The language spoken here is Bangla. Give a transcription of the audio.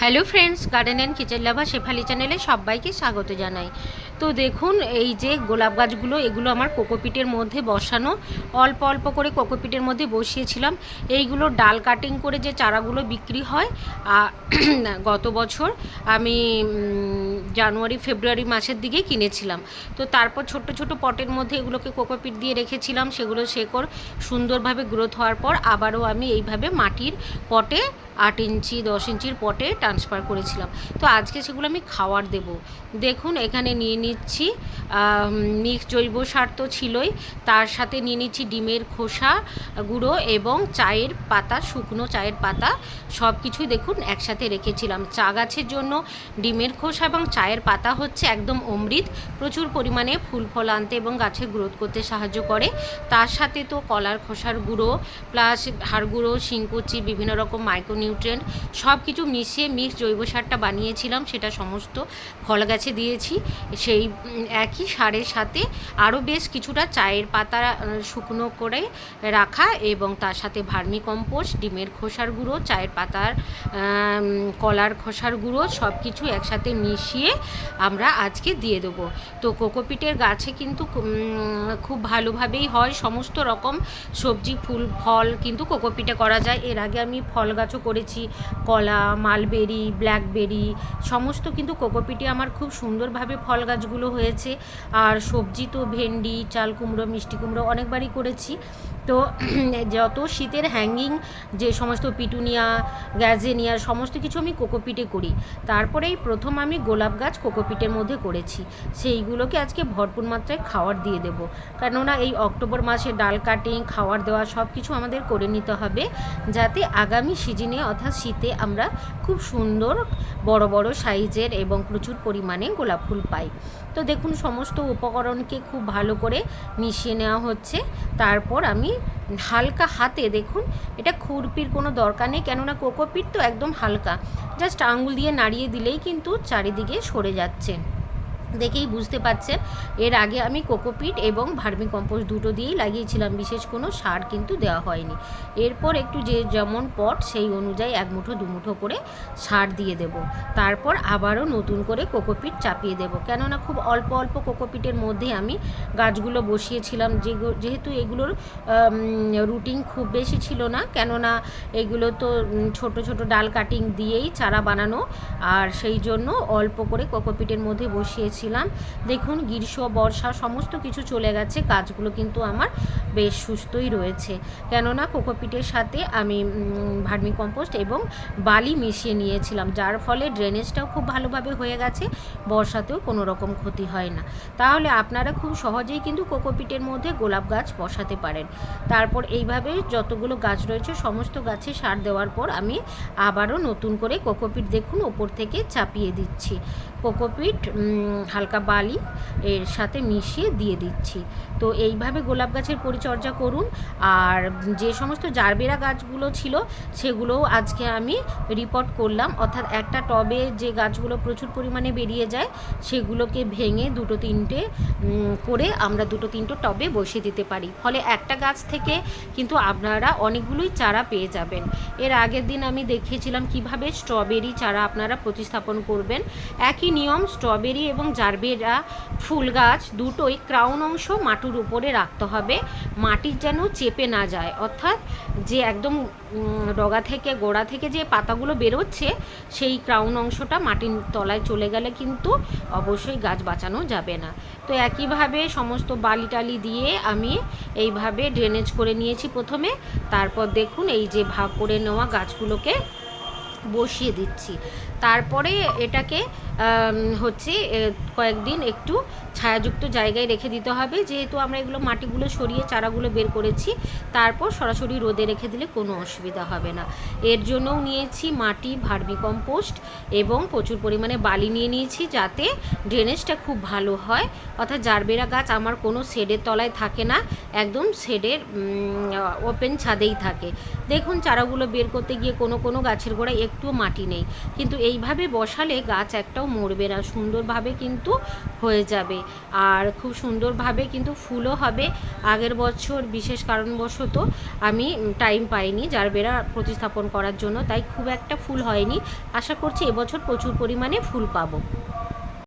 Hello friends garden and kitchen lover Shefali চ্যানেলে সবাইকে স্বাগত জানাই। তো দেখুন, এই যে গোলাপ গাছগুলো, এগুলো আমার কোকোপিটের মধ্যে বসানো। অল্প অল্প করে কোকোপিটের মধ্যে বসিয়েছিলাম। এইগুলো ডাল কাটিং করে যে চারাগুলো বিক্রি হয় গত বছর আমি জানুয়ারি, ফেব্রুয়ারি মাসের দিকে কিনেছিলাম। তো তারপর ছোট ছোট পটের মধ্যে এগুলোকে কোকোপিট দিয়ে রেখেছিলাম। সেগুলো শেকড় সুন্দরভাবে গ্রোথ হওয়ার পর আবারও আমি এইভাবে মাটির পটে আট ইঞ্চি, দশ ইঞ্চির পটে ট্রান্সফার করেছিলাম। তো আজকে সেগুলো আমি খাওয়ার দেব। দেখুন, এখানে নিয়ে নিচ্ছি মিক্স জৈব সার তো ছিলই। তার সাথে নিয়ে নিচ্ছি ডিমের খোসা গুঁড়ো এবং চায়ের পাতা, শুকনো চায়ের পাতা। সব কিছুই দেখুন, একসাথে রেখেছিলাম। চা গাছের জন্য ডিমের খোসা এবং চায়ের পাতা হচ্ছে একদম অমৃত। প্রচুর পরিমাণে ফুল ফল আনতে এবং গাছের গ্রোথ করতে সাহায্য করে। তার সাথে তো কলার খোসার গুঁড়ো প্লাস হাড় গুঁড়ো, শিংকুচি, বিভিন্ন রকম মাইক্রোনিউট্রিয়েন্ট সব কিছু মিশিয়ে মিক্স জৈব সারটা বানিয়েছিলাম, সেটা সমস্ত ফল গাছে দিয়েছি। সেই একই সারের সাথে আরও বেশ কিছুটা চায়ের পাতা শুকনো করে রাখা এবং তার সাথে ভার্মি কম্পোস্ট ডিমের খোসার গুঁড়ো, চায়ের পাতার কলার খোসার গুঁড়ো সব কিছু একসাথে মিশিয়ে আমরা আজকে দিয়ে দেবো। তো কোকোপিটের গাছে কিন্তু খুব ভালোভাবেই হয়। সমস্ত রকম সবজি, ফুল, ফল কিন্তু কোকোপিটে করা যায়। এর আগে আমি ফল গাছও করেছি, কলা, মালবেরি ব্ল্যাকবেরি সমস্ত কিন্তু কোকোপিটে আমার খুব সুন্দরভাবে ফল গাছগুলো হয়েছে। আর সবজি তো ভেন্ডি, চাল কুমড়ো, মিষ্টি কুমড়ো অনেকবারই করেছি। তো যত শীতের হ্যাঙ্গিং যে সমস্ত পিটুনিয়া গ্যাজেনিয়া সমস্ত কিছু আমি কোকোপিটে করি। তারপরেই প্রথম আমি গোলাপ গাছ কোকোপিটের মধ্যে করেছি। সেইগুলোকে আজকে ভরপুর মাত্রায় খাওয়ার দিয়ে দেব। কেননা এই অক্টোবর মাসে ডাল কাটিং, খাওয়ার দেওয়া সব কিছু আমাদের করে নিতে হবে, যাতে আগামী সিজনে অর্থাৎ শীতে আমরা খুব সুন্দর বড় বড় সাইজের এবং প্রচুর পরিমাণে গোলাপ ফুল পাই। তো দেখুন, সমস্ত উপকরণকে খুব ভালো করে মিশিয়ে নেওয়া হচ্ছে। তারপর আমি হালকা হাতে দেখুন, এটা খুরপির কোনো দরকার নেই, কেননা কোকোপিট তো একদম হালকা। জাস্ট আঙুল দিয়ে নাড়িয়ে দিলেই কিন্তু চারিদিকে সরে যাচ্ছে। দেখেই বুঝতে পারছেন এর আগে আমি কোকোপিট এবং ভার্মি কম্পোস্ট দুটো দিয়েই লাগিয়েছিলাম, বিশেষ কোনো সার কিন্তু দেওয়া হয়নি। এরপর একটু যে যেমন পট, সেই অনুযায়ী এক মুঠো, দু মুঠো করে সার দিয়ে দেব। তারপর আবারও নতুন করে কোকোপিট চাপিয়ে দেব। কেননা খুব অল্প অল্প কোকোপিটের মধ্যে আমি গাছগুলো বসিয়েছিলাম। যেহেতু এগুলোর রুটিন খুব বেশি ছিল না, কেননা এগুলো তো ছোট ছোট ডাল কাটিং দিয়েই চারা বানানো। আর সেই জন্য অল্প করে কোকোপিটের মধ্যে বসিয়েছিলাম দেখুন, গ্রীষ্ম, বর্ষা, সমস্ত কিছু চলে গেছে। গাছগুলো কিন্তু আমার বেশ সুস্থই রয়েছে। কেননা কোকোপিটের সাথে আমি ভার্মি কম্পোস্ট এবং বালি মিশিয়ে নিয়েছিলাম, যার ফলে ড্রেনেজটাও খুব ভালোভাবে হয়ে গেছে। বর্ষাতেও কোনো রকম ক্ষতি হয় না। তাহলে আপনারা খুব সহজেই কিন্তু কোকোপিটের মধ্যে গোলাপ গাছ বসাতে পারেন। তারপর এইভাবে যতগুলো গাছ রয়েছে, সমস্ত গাছে সার দেওয়ার পর আমি আবারও নতুন করে কোকোপিট দেখুন, ওপর থেকে চাপিয়ে দিচ্ছি। কোকোপিট হালকা বালি এর সাথে মিশিয়ে দিয়ে দিচ্ছি। তো এইভাবে গোলাপ গাছের পরিচর্যা করুন। আর যে সমস্ত জারবেরা গাছগুলো ছিল, সেগুলোও আজকে আমি রিপোর্ট করলাম। অর্থাৎ একটা টবে যে গাছগুলো প্রচুর পরিমাণে বেরিয়ে যায়, সেগুলোকে ভেঙে দুটো তিনটে করে আমরা দুটো তিনটে টবে বসিয়ে দিতে পারি। ফলে একটা গাছ থেকে কিন্তু আপনারা অনেকগুলোই চারা পেয়ে যাবেন। এর আগের দিন আমি দেখিয়েছিলাম কীভাবে স্ট্রবেরি চারা আপনারা প্রতিস্থাপন করবেন। একই নিয়ম, স্ট্রবেরি এবং জারবেরা ফুল গাছ দুটোই ক্রাউন অংশ মাটির উপরে রাখতে হবে। মাটির যেন চেপে না যায়। অর্থাৎ যে একদম ডগা থেকে, গোড়া থেকে যে পাতাগুলো বেরোচ্ছে, সেই ক্রাউন অংশটা মাটির তলায় চলে গেলে কিন্তু অবশ্যই গাছ বাঁচানো যাবে না। তো একইভাবে সমস্ত বালি টালি দিয়ে আমি এইভাবে ড্রেনেজ করে নিয়েছি প্রথমে। তারপর দেখুন এই যে ভাগ করে নেওয়া গাছগুলোকে বসিয়ে দিচ্ছি। তারপরে এটাকে হচ্ছে কয়েকদিন একটু ছায়াযুক্ত জায়গায় রেখে দিতে হবে। যেহেতু আমরা এগুলো মাটিগুলো সরিয়ে চারাগুলো বের করেছি, তারপর সরাসরি রোদে রেখে দিলে কোনো অসুবিধা হবে না। এর জন্যও নিয়েছি মাটি ভার্মি কম্পোস্ট এবং প্রচুর পরিমাণে বালি নিয়ে নিয়েছি যাতে ড্রেনেজটা খুব ভালো হয়। অর্থাৎ জারবেরা গাছ আমার কোনো শেডের তলায় থাকে না, একদম শেডের ওপেন ছাদেই থাকে। দেখুন চারাগুলো বের করতে গিয়ে কোনো কোনো গাছের গোড়ায় একটু একটুও মাটি নেই। কিন্তু এইভাবে বসালে গাছ একটাও মরবে না, সুন্দরভাবে কিন্তু হয়ে যাবে। আর খুব সুন্দরভাবে কিন্তু ফুলও হবে। আগের বছর বিশেষ কারণবশত আমি টাইম পাইনি যার বেড়া প্রতিস্থাপন করার জন্য, তাই খুব একটা ফুল হয়নি। আশা করছি এবছর প্রচুর পরিমাণে ফুল পাবো।